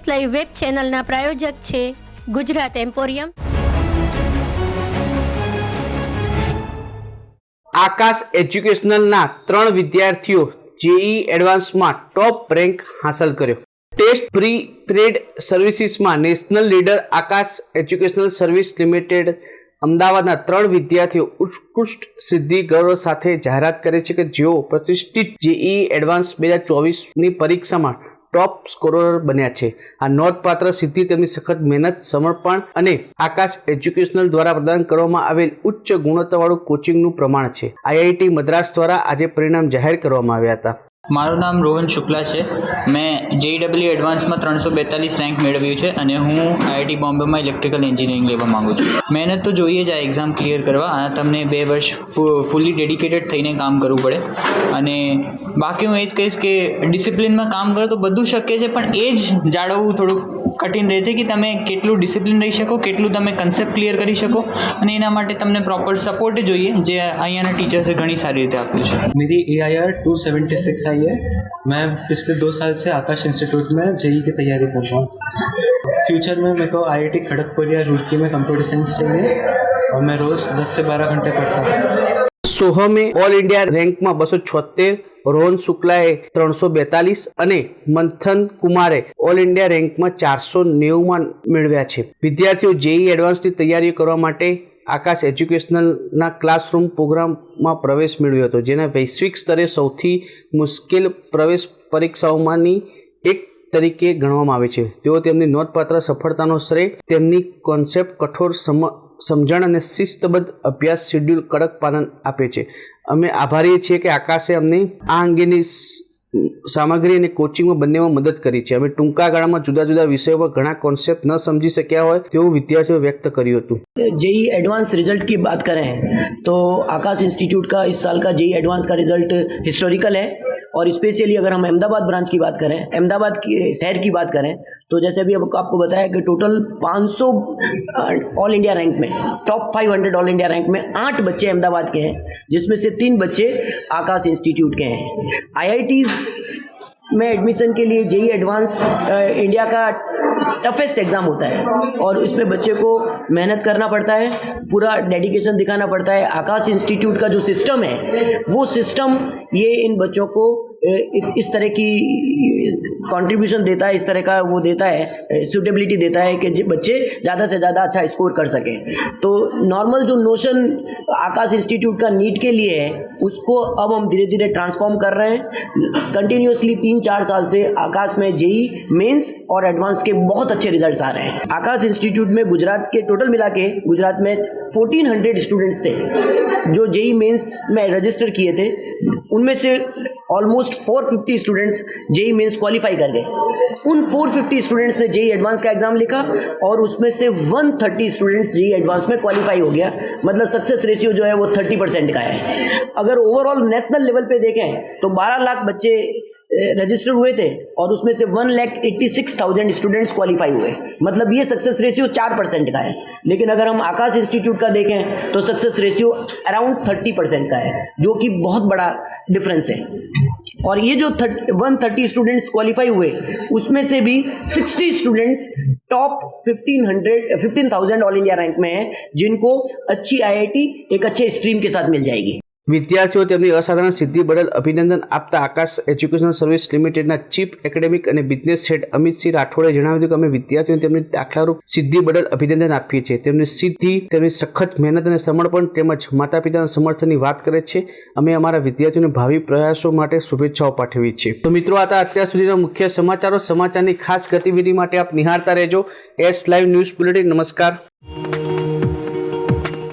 S live web ચેનલના પ્રાયોજક છે Gujarat emporium. આકાશ એજ્યુકેશનલના ત્રણ વિદ્યાર્થીઓ જેઈ એડવાન્સમાં ટોપ રેન્ક હાંસલ કર્યો. Test preparatory સર્વિસીસમાં national leader Aakash educational service limited અમદાવાદના ત્રણ વિદ્યાર્થીઓ ઉત્કૃષ્ટ સિદ્ધિ ગૌરવ સાથે જાહેરાત કરે છે કે જેઓ પ્રતિષ્ઠિત જેઈ એડવાન્સ બે હજાર ચોવીસની પરીક્ષામાં ટોપ સ્કોરર બન્યા છે. આ નોંધપાત્ર સિદ્ધિ તેમની સખત મહેનત, સમર્પણ અને આકાશ એજ્યુકેશનલ દ્વારા પ્રદાન કરવામાં આવેલ ઉચ્ચ ગુણવત્તાવાળું કોચિંગનું પ્રમાણ છે. આઈઆઈટી મદ્રાસ દ્વારા આજે પરિણામ જાહેર કરવામાં આવ્યા હતા. મારું નામ રોહન શુક્લા છે. મેં જેઈડબલ્યુ એડવાન્સમાં ત્રણસો બેતાલીસ રેન્ક મેળવ્યું છે અને હું આઈઆઈટી બોમ્બેમાં ઇલેક્ટ્રિકલ એન્જિનિયરિંગ લેવા માગું છું. મહેનત તો જોઈએ જ આ એક્ઝામ ક્લિયર કરવા. અને તમને બે વર્ષ ફૂલી ડેડિકેટેડ થઈને કામ કરવું પડે. અને બાકી હું એ જ કહીશ કે ડિસિપ્લિનમાં કામ કરો તો બધું શક્ય છે, પણ એ જ જાળવવું થોડુંક કઠિન રહે છે કે તમે કેટલું ડિસિપ્લિન રહી શકો કેટલું તમે કન્સેપ્ટ ક્લિયર કરી શકો અને એના માટે તમને પ્રોપર સપોર્ટ જોઈએ જે અહીંયાના ટીચર્સે ઘણી સારી રીતે આપ્યું છે मेरी A I R two seventy six आई है मैं पिछले दो साल से आकाश इंस्टीट्यूट में जेई की तैयारी कर रहा हूँ फ्यूचर में मेरे को आई आई टी खड़गपुर या रुड़की में कंप्यूटर साइंस चाहिए और मैं रोज़ दस से बारह घंटे पढ़ता हूँ સોહમે ઓલ ઇન્ડિયા રેન્કમાં બસો છોતેર રોહન શુક્લાએ ત્રણસો બેતાલીસ અને મંથન કુમારે ઓલ ઇન્ડિયા રેન્કમાં ચારસો નેવુંમાં મેળવ્યા છે. વિદ્યાર્થીઓ જેઈ એડવાન્સની તૈયારીઓ કરવા માટે આકાશ એજ્યુકેશનલના ક્લાસરૂમ પ્રોગ્રામમાં પ્રવેશ મેળવ્યો હતો, જેના વૈશ્વિક સ્તરે સૌથી મુશ્કેલ પ્રવેશ પરીક્ષાઓમાંની એક તરીકે ગણવામાં આવે છે. તેઓ તેમની નોંધપાત્ર સફળતાનો શ્રેય તેમની કોન્સેપ્ટ કઠોર સમ સમજણ અને શિસ્તબદ્ધ અભ્યાસ શેડ્યુલ કડક પાલન આપે છે. અમે આભારીએ છીએ કે આકાશે અમને આ અંગેની સામગ્રી અને કોચિંગમાં બંનેમાં મદદ કરી છે અમે ટૂંકા ગાળામાં જુદા જુદા વિષયો પર ઘણા કોન્સેપ્ટ ન સમજી શક્યા હોય તેવું વિદ્યાર્થીઓએ વ્યક્ત કર્યું હતું जेई एडवांस रिजल्ट की बात करें तो आकाश इंस्टीट्यूट का इस साल का जेई एडवांस का रिजल्ट हिस्टोरिकल है और स्पेशली अगर हम अहमदाबाद ब्रांच की बात करें अहमदाबाद की शहर की बात करें तो जैसे अभी अब आपको बताया कि टोटल 500 ऑल इंडिया रैंक में टॉप 500 ऑल इंडिया रैंक में आठ बच्चे अहमदाबाद के हैं जिसमें से तीन बच्चे आकाश इंस्टीट्यूट के हैं आईआईटीज़ में एडमिशन के लिए जेई एडवांस इंडिया का टफेस्ट एग्ज़ाम होता है और उसमें बच्चे को मेहनत करना पड़ता है, पूरा डेडिकेशन दिखाना पड़ता है। आकाश इंस्टीट्यूट का जो सिस्टम है, वो सिस्टम ये इन बच्चों को इस तरह की कंट्रीब्यूशन देता है, इस तरह का वो देता है सूटेबिलिटी देता है कि बच्चे ज़्यादा से ज़्यादा अच्छा स्कोर कर सकें। तो नॉर्मल जो नोशन आकाश इंस्टीट्यूट का नीट के लिए है, उसको अब हम धीरे धीरे ट्रांसफॉर्म कर रहे हैं। कंटिन्यूसली तीन चार साल से आकाश में जेई मेंस और एडवांस के बहुत अच्छे रिजल्ट्स आ रहे हैं। आकाश इंस्टीट्यूट में गुजरात के टोटल मिला के गुजरात में 1400 स्टूडेंट्स थे। जो जेई मेंस में रजिस्टर किए थे, उनमें से almost 450 students JEE mains qualify कर गए। उन 450 स्टूडेंट्स ने जेई एडवांस का एग्ज़ाम लिखा और उसमें से 130 स्टूडेंट्स जेई एडवांस में क्वालिफाई हो गया। मतलब सक्सेस रेशियो जो है वो 30 परसेंट का है। अगर ओवरऑल नेशनल लेवल पे देखें तो 12 लाख बच्चे रजिस्टर हुए थे और उसमें से one lakh eighty six thousand students qualify हुए। मतलब ये सक्सेस रेशियो चार परसेंट का है। लेकिन अगर हम आकाश इंस्टीट्यूट का देखें तो success ratio around thirty percent का है, जो कि बहुत बड़ा डिफरेंस है। और ये जो वन थर्टी स्टूडेंट्स क्वालिफाई हुए, उसमें से भी sixty students top fifteen hundred fifteen thousand all India rank में हैं, जिनको अच्छी आईआईटी एक अच्छे स्ट्रीम के साथ मिल जाएगी। વિદ્યાર્થીઓ તેમની અસાધારણ સિદ્ધિ બદલ અભિનંદન આપતા આકાશ એજ્યુકેશનલ સર્વિસ લિમિટેડના ચીફ એકેડેમિક અને બિઝનેસ હેડ અમિતસિંહ રાઠોડે જણાવ્યું હતું કે અમે વિદ્યાર્થીઓને તેમની દાખલારૂપ સિદ્ધિ બદલ અભિનંદન આપીએ છીએ. તેમની સિદ્ધિ, તેમની સખત મહેનત અને સમર્પણ તેમજ માતા પિતાના સમર્થનની વાત કરે છે. અમે અમારા વિદ્યાર્થીઓને ભાવિ પ્રયાસો માટે શુભેચ્છાઓ પાઠવી છે તો મિત્રો, આ અત્યાર સુધીના મુખ્ય સમાચારો. સમાચારની ખાસ ગતિવિધિ માટે આપ નિહાળતા રહેજો. S live news bulletin. નમસ્કાર.